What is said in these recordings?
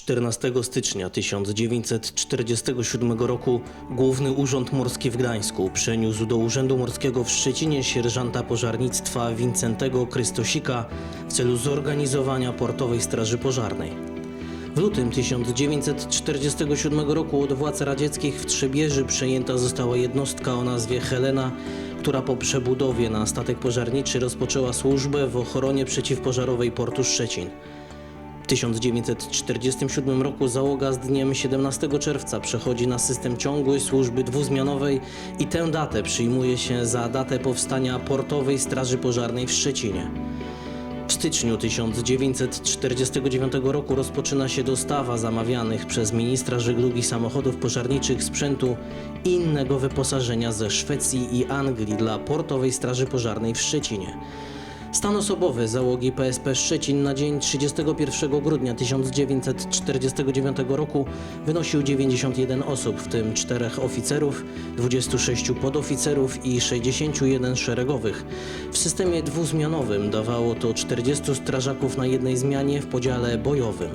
14 stycznia 1947 roku Główny Urząd Morski w Gdańsku przeniósł do Urzędu Morskiego w Szczecinie sierżanta pożarnictwa Wincentego Krystosika w celu zorganizowania portowej straży pożarnej. W lutym 1947 roku od władz radzieckich w Trzebieży przejęta została jednostka o nazwie Helena, która po przebudowie na statek pożarniczy rozpoczęła służbę w ochronie przeciwpożarowej portu Szczecin. W 1947 roku załoga z dniem 17 czerwca przechodzi na system ciągły służby dwuzmianowej i tę datę przyjmuje się za datę powstania Portowej Straży Pożarnej w Szczecinie. W styczniu 1949 roku rozpoczyna się dostawa zamawianych przez ministra żeglugi samochodów pożarniczych sprzętu i innego wyposażenia ze Szwecji i Anglii dla Portowej Straży Pożarnej w Szczecinie. Stan osobowy załogi PSP Szczecin na dzień 31 grudnia 1949 roku wynosił 91 osób, w tym 4 oficerów, 26 podoficerów i 61 szeregowych. W systemie dwuzmianowym dawało to 40 strażaków na jednej zmianie w podziale bojowym.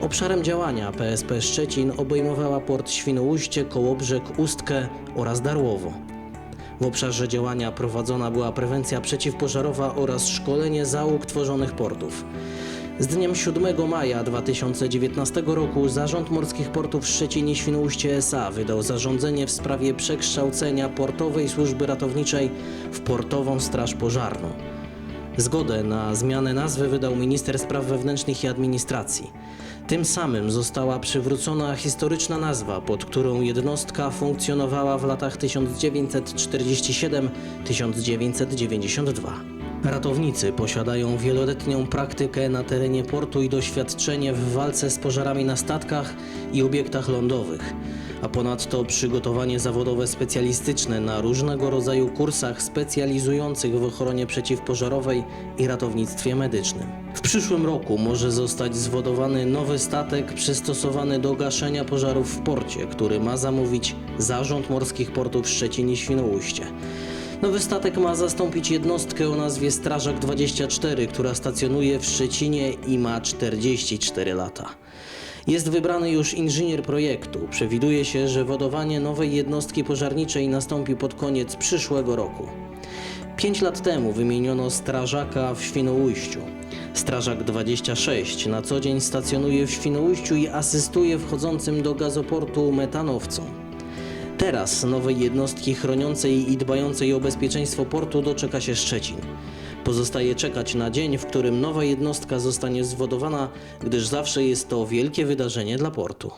Obszarem działania PSP Szczecin obejmowała port Świnoujście, Kołobrzeg, Ustkę oraz Darłowo. W obszarze działania prowadzona była prewencja przeciwpożarowa oraz szkolenie załóg tworzonych portów. Z dniem 7 maja 2019 roku Zarząd Morskich Portów Szczecin i Świnoujście S.A. wydał zarządzenie w sprawie przekształcenia Portowej Służby Ratowniczej w Portową Straż Pożarną. Zgodę na zmianę nazwy wydał minister spraw wewnętrznych i administracji. Tym samym została przywrócona historyczna nazwa, pod którą jednostka funkcjonowała w latach 1947-1992. Ratownicy posiadają wieloletnią praktykę na terenie portu i doświadczenie w walce z pożarami na statkach i obiektach lądowych, a ponadto przygotowanie zawodowe specjalistyczne na różnego rodzaju kursach specjalizujących w ochronie przeciwpożarowej i ratownictwie medycznym. W przyszłym roku może zostać zwodowany nowy statek przystosowany do gaszenia pożarów w porcie, który ma zamówić Zarząd Morskich Portów Szczecin i Świnoujście. Nowy statek ma zastąpić jednostkę o nazwie Strażak 24, która stacjonuje w Szczecinie i ma 44 lata. Jest wybrany już inżynier projektu. Przewiduje się, że wodowanie nowej jednostki pożarniczej nastąpi pod koniec przyszłego roku. Pięć lat temu wymieniono strażaka w Świnoujściu. Strażak 26 na co dzień stacjonuje w Świnoujściu i asystuje wchodzącym do gazoportu metanowcom. Teraz nowej jednostki chroniącej i dbającej o bezpieczeństwo portu doczeka się Szczecin. Pozostaje czekać na dzień, w którym nowa jednostka zostanie zwodowana, gdyż zawsze jest to wielkie wydarzenie dla portu.